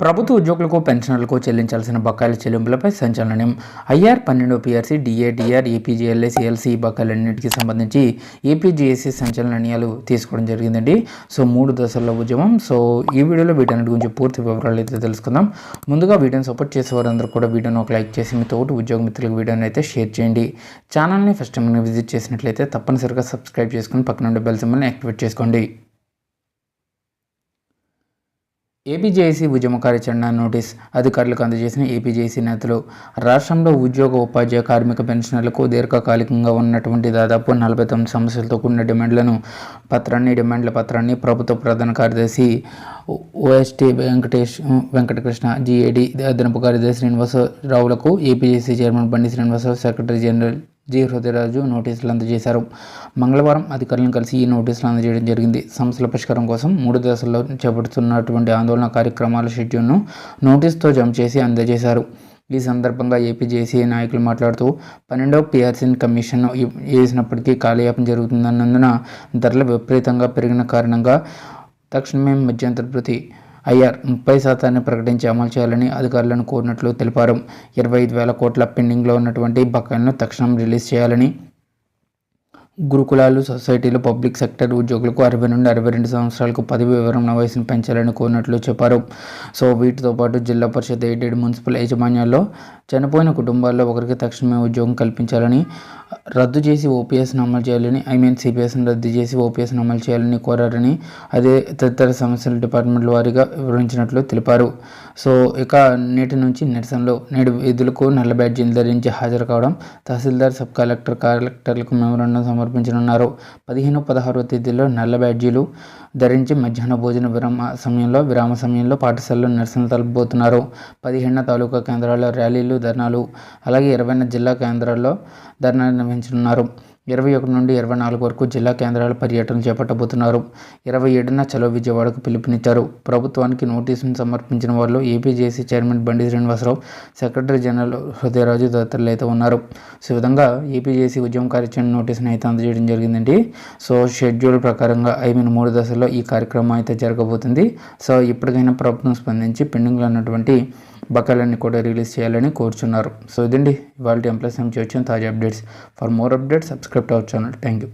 ప్రభుత్వ ఉద్యోగులకు పెన్షనర్లకు చెల్లించాల్సిన బకాయిల చెల్లింపులపై సంచలనం. ఐఆర్ పన్నెండు PRC DA DR APGLS LC బకాయిలన్నింటికి సంబంధించి ఏపీజీఎస్సీ సంచలన నిర్ణయాలు తీసుకోవడం జరిగిందండి. సో మూడు దశల్లో ఉద్యమం. సో ఈ వీడియోలో వీటన్నిటి గురించి పూర్తి వివరాలు అయితే తెలుసుకుందాం. ముందుగా వీడియోని సపోర్ట్ చేసే వారందరూ కూడా వీడియోని ఒక లైక్ చేసి మీ తోటి ఉద్యోగ మిత్రులకు వీడియోని అయితే షేర్ చేయండి. ఛానల్ని ఫస్ట్ టైం విజిట్ చేసినట్లయితే తప్పనిసరిగా సబ్స్క్రైబ్ చేసుకుని పక్కన ఉండే బెల్ సింబల్ని యాక్టివేట్ చేసుకోండి. ఏపీజేఏసీ ఉద్యమ కార్యాచరణ నోటీస్ అధికారులకు అందజేసిన ఏపీజేఏసీ నేతలు రాష్ట్రంలో ఉద్యోగ ఉపాధ్యాయ కార్మిక పెన్షనర్లకు దీర్ఘకాలికంగా ఉన్నటువంటి దాదాపు నలభై తొమ్మిది సమస్యలతో కూడిన డిమాండ్లను పత్రాన్ని డిమాండ్ల పత్రాన్ని ప్రభుత్వ ప్రధాన కార్యదర్శి ఓఎస్టీ వెంకటేష్ వెంకటకృష్ణ జీఏడి అదనపు కార్యదర్శి శ్రీనివాసరావులకు APJAC chairman Bandi Srinivasarao secretary general G Hrudayaraju నోటీసులు అందజేశారు. మంగళవారం అధికారులను కలిసి ఈ నోటీసులు అందజేయడం జరిగింది. సమస్యల పరిష్కారం కోసం మూడు దశల్లో చేపడుతున్నటువంటి ఆందోళన కార్యక్రమాల షెడ్యూల్ను నోటీసుతో జమ చేసి అందజేశారు. ఈ సందర్భంగా ఏపీజేసీ నాయకులు మాట్లాడుతూ పన్నెండవ పిఆర్సీని కమిషన్ వేసినప్పటికీ కాలయాపన జరుగుతుందన్నందున ధరలు విపరీతంగా పెరిగిన కారణంగా తక్షణమే మధ్యంతర ప్రతి ఐఆర్ ముప్పై శాతాన్ని ప్రకటించి అమలు చేయాలని అధికారులను కోరినట్లు తెలిపారు. ఇరవై ఐదు వేల కోట్ల పెండింగ్లో ఉన్నటువంటి బకాయిలను తక్షణం రిలీజ్ చేయాలని గురుకులాలు సొసైటీలు పబ్లిక్ సెక్టర్ ఉద్యోగులకు అరవై నుండి అరవై రెండు సంవత్సరాలకు పదవి వివరణ వయసును పెంచాలని కోరినట్లు చెప్పారు. సో వీటితో పాటు జిల్లా పరిషత్ ఎయిడెడ్ మున్సిపల్ యాజమాన్యాల్లో చనిపోయిన కుటుంబాల్లో ఒకరికి తక్షణమే ఉద్యోగం కల్పించాలని రద్దు చేసి ఓపీఎస్ను అమలు చేయాలని ఐ మీన్ సిపిఎస్ను రద్దు చేసి ఓపీఎస్ను అమలు చేయాలని కోరారని అదే తదితర సమస్యల డిపార్ట్మెంట్ల వారీగా వివరించినట్లు తెలిపారు. సో ఇక నేటి నుంచి నిరసనలో నేడు విధులకు నల్ల బ్యాడ్జీలు ధరించి హాజరు కావడం తహసీల్దార్ సబ్ కలెక్టర్ కలెక్టర్లకు మెమోరాండం సమర్పించనున్నారు. పదిహేను పదహారవ తేదీలో నల్ల బ్యాడ్జీలు ధరించి మధ్యాహ్న భోజన విరామ సమయంలో విరామ సమయంలో పాఠశాలలో నిరసనలు తలపబోతున్నారు. పదిహేను తాలూకా కేంద్రాల్లో ర్యాలీలు ధర్నాలు అలాగే ఇరవైన జిల్లా కేంద్రాల్లో ధర్నా నిర్వహించనున్నారు. ఇరవై ఒకటి నుండి ఇరవై నాలుగు వరకు జిల్లా కేంద్రాల పర్యటన చేపట్టబోతున్నారు. ఇరవై ఏడున చలో విజయవాడకు పిలుపునిచ్చారు. ప్రభుత్వానికి నోటీసును సమర్పించిన వారిలో APJC chairman Bandi Srinivasarao secretary general Hrudayaraju తదితరులు అయితే ఉన్నారు. సో విధంగా ఏపీజేసీ ఉద్యమ కార్యాచరణ నోటీసును అయితే అందజేయడం జరిగిందండి. సో షెడ్యూల్ ప్రకారంగా ఐ మీన్ మూడు దశల్లో ఈ కార్యక్రమం అయితే జరగబోతుంది. సో ఇప్పటికైనా ప్రభుత్వం స్పందించి పెండింగ్లో ఉన్నటువంటి బకాయిలన్నీ కూడా రిలీజ్ చేయాలని కోరుచున్నారు. సో ఇదండి ఇవాళ ఎంప్లాయ్స్ నుంచి వచ్చిన తాజా updates. For more updates subscribe our channel. Thank you